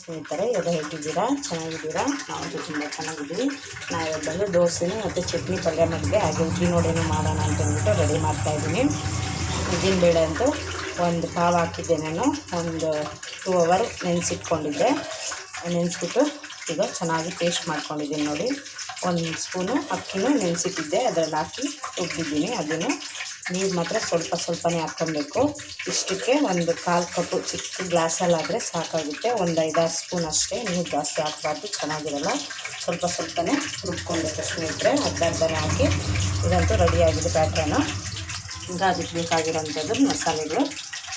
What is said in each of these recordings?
ಸ್ನೇಹಿತರೆ ಎಲ್ಲ ಹೇಗಿದ್ದೀರಾ? ಚೆನ್ನಾಗಿದ್ದೀರಾ? ನಾವು ತುಂಬ ಚೆನ್ನಾಗಿದ್ದೀವಿ. ನಾವು ಬಂದು ದೋಸೆನೂ ಮತ್ತು ಚಟ್ನಿ ಪಲ್ಯ ಮಾಡಿದೆ ಹಾಗೆ ಉಜ್ಜಿ ನೋಡೇನು ಮಾಡೋಣ ಅಂತ ಅಂದ್ಬಿಟ್ಟು ರೆಡಿ ಮಾಡ್ತಾಯಿದ್ದೀನಿ ಉದ್ದಿನ ಬೇಳೆ ಅಂತೂ ಒಂದು ಪಾವು ಹಾಕಿದ್ದೆ ನಾನು. ಒಂದು ಟೂ ಅವರ್ ನೆನೆಸಿಟ್ಕೊಂಡಿದ್ದೆ. ನೆನೆಸ್ಬಿಟ್ಟು ಈಗ ಚೆನ್ನಾಗಿ ಟೇಸ್ಟ್ ಮಾಡ್ಕೊಂಡಿದ್ದೀನಿ ನೋಡಿ. ಒಂದು ಸ್ಪೂನು ಅಕ್ಕಿನೂ ನೆನೆಸಿಟ್ಟಿದ್ದೆ. ಅದರಲ್ಲಿ ಹಾಕಿ ರುಬ್ಬಿದ್ದೀನಿ. ಅದನ್ನು ನೀರು ಮಾತ್ರ ಸ್ವಲ್ಪ ಸ್ವಲ್ಪನೇ ಹಾಕ್ಕೊಬೇಕು. ಇಷ್ಟಕ್ಕೆ ಒಂದು ಕಾಲು ಕಪ್ಪು ಚಿಕ್ಕ ಗ್ಲಾಸಲ್ಲಾದರೆ ಸಾಕಾಗುತ್ತೆ. ಒಂದು ಐದಾರು ಸ್ಪೂನ್ ಅಷ್ಟೇ. ನೀರು ಜಾಸ್ತಿ ಹಾಕಬಾರ್ದು. ಚೆನ್ನಾಗಿರಲ್ಲ. ಸ್ವಲ್ಪ ಸ್ವಲ್ಪನೇ ರುಬ್ಕೊಳ್ಬೇಕು ಸ್ನೇಹಿತರೆ. ಅರ್ಧ ಅರ್ಧನೇ ಹಾಕಿ ಇದಂತೂ ರೆಡಿಯಾಗಿದೆ ಪ್ಯಾಟ್ರನು ಈಗ ಅದಕ್ಕೆ ಬೇಕಾಗಿರೋಂಥದ್ದು ಮಸಾಲೆಗಳು.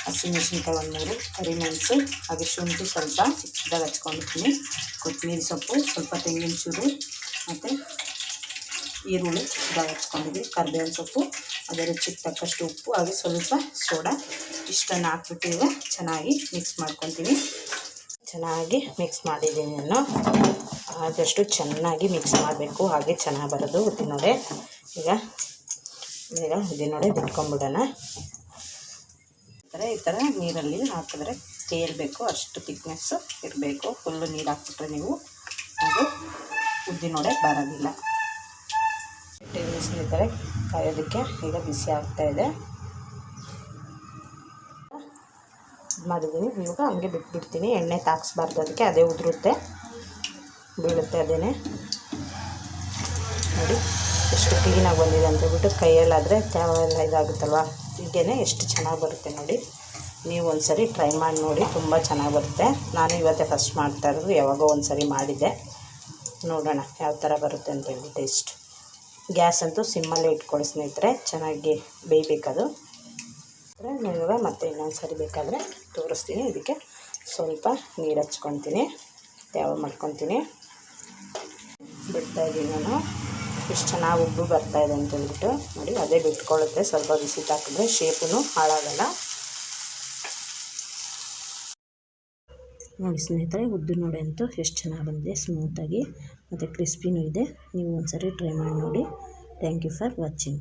ಹಸಿಮೆಣಸಿನ್ಕಾಯಿ ಒಂದು ಮೂರು ಕರಿಮೆಣಸು ಹಾಗೆ ಶುಂಠಿ ಸ್ವಲ್ಪ ಚಿಕ್ಕದಾಗಿ ಹಚ್ಕೊಂಡಿರ್ತೀನಿ. ಕೊತ್ತಂಬರಿ ಸೊಪ್ಪು, ಸ್ವಲ್ಪ ತೆಂಗಿನ ಚೂರು ಮತ್ತು ಈರುಳ್ಳಿ ಚಿಕ್ಕದಾಗಿ ಹಚ್ಕೊಂಡಿದ್ವಿ. ಕರ್ಬೇವಿನ ಸೊಪ್ಪು. ಅದರ ರುಚಿಗೆ ತಕ್ಕಷ್ಟು ಉಪ್ಪು ಹಾಗೆ ಸ್ವಲ್ಪ ಸೋಡಾ ಇಷ್ಟನ್ನು ಹಾಕ್ಬಿಟ್ಟು ಚೆನ್ನಾಗಿ ಮಿಕ್ಸ್ ಮಾಡ್ಕೊತೀನಿ ಚೆನ್ನಾಗಿ ಮಿಕ್ಸ್ ಮಾಡಿದ್ದೀನಿ ನಾನು ಆದಷ್ಟು ಚೆನ್ನಾಗಿ ಮಿಕ್ಸ್ ಮಾಡಬೇಕು. ಹಾಗೆ ಚೆನ್ನಾಗಿ ಬರೋದು ಉದ್ದಿನೋಡೆ. ಈಗ ಈಗ ಉದ್ದಿನೋಡೆ ಬಿಟ್ಕೊಂಬಿಡೋಣ ಈ ಥರ ಈ ಥರ ನೀರಲ್ಲಿ ಹಾಕಿದ್ರೆ ತೇಲ್ಬೇಕು ಅಷ್ಟು ತಿಕ್ನೆಸ್ಸು ಇರಬೇಕು. ಫುಲ್ಲು ನೀರು ಹಾಕ್ಬಿಟ್ರೆ ನೀವು ಅದು ಉದ್ದಿನೋಡೆ ಬರೋದಿಲ್ಲ. ಈ ಸ್ನೇಹಿತರೆ ಕಾಯೋದಕ್ಕೆ ಈಗ ಬಿಸಿ ಆಗ್ತಾ ಇದೆ. ಮಾಡಿದ್ದೀನಿ. ಇವಾಗ ಹಂಗೆ ಬಿಟ್ಬಿಡ್ತೀನಿ. ಎಣ್ಣೆ ತಾಕ್ಸ್ಬಾರ್ದು ಅದಕ್ಕೆ. ಅದೇ ಉದುರುತ್ತೆ. ಬೀಳುತ್ತೆ ಅದೇ ನೋಡಿ, ಎಷ್ಟು ಕ್ಲೀನಾಗಿ ಬಂದಿದೆ ಅಂತ ಹೇಳ್ಬಿಟ್ಟು ಕೈಯಲ್ಲಾದರೆ ತಾವೆಲ್ಲ ಇದಾಗುತ್ತಲ್ವ? ಹೀಗೇ ಎಷ್ಟು ಚೆನ್ನಾಗಿ ಬರುತ್ತೆ ನೋಡಿ. ನೀವು ಒಂದು ಸರಿ ಟ್ರೈ ಮಾಡಿ ನೋಡಿ. ತುಂಬ ಚೆನ್ನಾಗಿ ಬರುತ್ತೆ. ನಾನು ಇವತ್ತೇ ಫಸ್ಟ್ ಮಾಡ್ತಾ ಇರೋದು. ಯಾವಾಗೋ ಒಂದು ಸರಿ ಮಾಡಿದ್ದೆ. ನೋಡೋಣ ಯಾವ ಥರ ಬರುತ್ತೆ ಅಂತ ಹೇಳ್ಬಿಟ್ಟು ಟೇಸ್ಟ್ ಗ್ಯಾಸ್ ಅಂತೂ ಸಿಮ್ಮಲ್ಲೇ ಇಟ್ಕೊಳ್ಳಿ ಸ್ನೇಹಿತರೆ. ಚೆನ್ನಾಗಿ ಬೇಯಬೇಕದು. ನಿಮಗೆ ಮತ್ತೆ ಇನ್ನೊಂದು ಸರಿ ಬೇಕಾದರೆ ತೋರಿಸ್ತೀನಿ. ಇದಕ್ಕೆ ಸ್ವಲ್ಪ ನೀರು ಹಚ್ಕೊತೀನಿ ಯಾವ ಮಾಡ್ಕೊತೀನಿ ಬಿಡ್ತಾಯಿದ್ದೀನಿ ನಾನು. ಇಷ್ಟು ಚೆನ್ನಾಗಿ ಉಬ್ಬು ಬರ್ತಾಯಿದೆ ಅಂತ ಹೇಳ್ಬಿಟ್ಟು ನೋಡಿ. ಅದೇ ಬಿಟ್ಕೊಳ್ಳುತ್ತೆ. ಸ್ವಲ್ಪ ಬಿಸಿ ಹಾಕಿದ್ರೆ ಶೇಪು ಹಾಳಾಗಲ್ಲ. ನೋಡಿ ಸ್ನೇಹಿತರೆ, ಉದ್ದು ನೋಡಿ ಅಂತೂ ಎಷ್ಟು ಚೆನ್ನಾಗಿ ಬಂದಿದೆ ಸ್ಮೂತಾಗಿ ಮತ್ತು ಕ್ರಿಸ್ಪಿನೂ ಇದೆ. ನೀವು ಒಂದ್ಸರಿ ಟ್ರೈ ಮಾಡಿ ನೋಡಿ. Thank you for watching